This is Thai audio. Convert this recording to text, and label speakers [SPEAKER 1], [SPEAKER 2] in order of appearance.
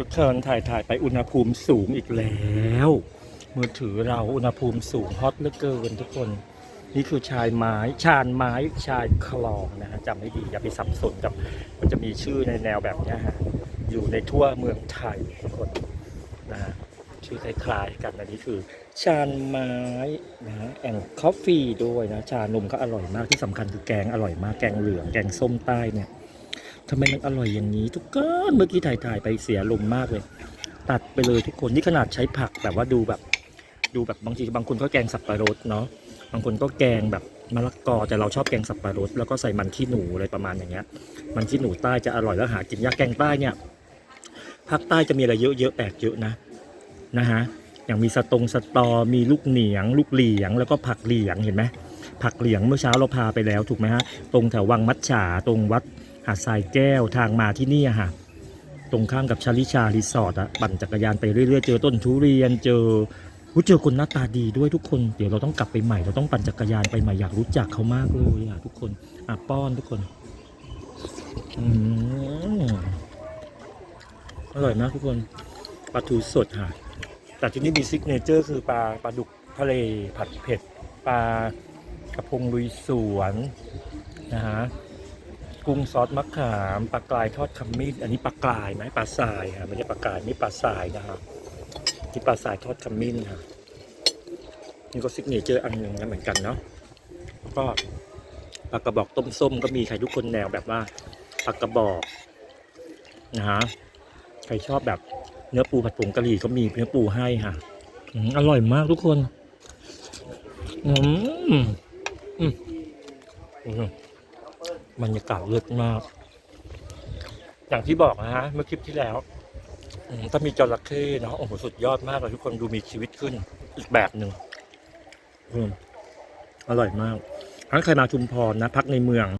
[SPEAKER 1] ทุกคนถ่ายถ่ายไปอุณหภูมิสูงอีกแล้ว มือถือเราอุณหภูมิสูงฮอตเหลือเกินทุกคน นี่คือชายไม้ชานไม้ชายคลองนะฮะจำให้ดีอย่าไปสับสนกับ มันจะมีชื่อในแนวแบบนี้ฮะอยู่ในทั่วเมืองไทยทุกคนนะฮะชื่อคล้ายๆกันอันนี้คือ ชานไม้นะฮะแองคอฟฟี่ด้วยนะชานมก็อร่อยมากที่สำคัญคือแกงอร่อยมากแกงเหลืองแกงส้มใต้เนี่ย ทำไมมันอร่อยอย่างนี้ ทุกคนเมื่อกี้ถ่ายๆไปเสียลมมากเลย ตัดไปเลยทุกคนนี่ขนาดใช้ผักแบบว่าดูแบบดูแบบบางทีบางคนก็แกงสับปะรดเนาะบางคนก็แกงแบบมะละกอแต่เราชอบแกงสับปะรดแล้วก็ใส่มันขี้หนูอะไรประมาณอย่างเงี้ย มันขี้หนูใต้จะอร่อยแล้วหากินยากแกงใต้เนี่ยภาคใต้จะมีอะไรเยอะๆแปลกเยอะนะนะฮะอย่างมีสตงสตอมีลูกเหนียง ลูกเหลียงแล้วก็ผักเหลียงเห็นไหมผักเหลียงเมื่อเช้าเราพาไปแล้วถูกไหมฮะตรงแถววังมัดฉาตรงวัด หาดทรายแก้วทางมาที่นี่อะค่ะ ตรงข้ามกับชาลิชารีสอร์ทอะปั่นจักรยานไปเรื่อยๆ เจอต้นทุเรียนเจอเจอคนหน้าตาดีด้วยทุกคน เดี๋ยวเราต้องกลับไปใหม่ เราต้องปั่นจักรยานไปใหม่อยากรู้จักเขามากเลยอะทุกคนอะป้อนทุกคนอืมอร่อยมากทุกคนปลาทูสดค่ะแต่ที่นี่มีซิกเนเจอร์คือปลาปลาดุกทะเลผัดเผ็ดปลากระพงลุยสวนนะฮะ กุ้งซอสมะขามปลากรายทอดขมิ้นอันนี้ปลากรายไหมปลาทรายค่ะไม่ใช่ปลากรายนี่ปลาทรายนะครับนี่ปลาทรายทอดขมิ้นค่ะนี่ก็ซิกเนเจอร์อันหนึ่งนะเหมือนกันเนาะแล้วก็ปลากระบอกต้มส้มก็มีใครทุกคนแนวแบบว่าปลากระบอกนะฮะใครชอบแบบเนื้อปูผัดผงกะหรี่ก็มีเนื้อปูให้ค่ะอืมอร่อยมากทุกคนอืมอืมอืม บรรยากาศเลิศมาก อย่างที่บอกนะฮะเมื่อคลิปที่แล้วถ้ามีจระเข้เนาะโอ้โหสุดยอดมากเลยทุกคนดูมีชีวิตขึ้นอีกแบบหนึ่งอืมอร่อยมากถ้าใครมาชุมพรนะพักในเมือง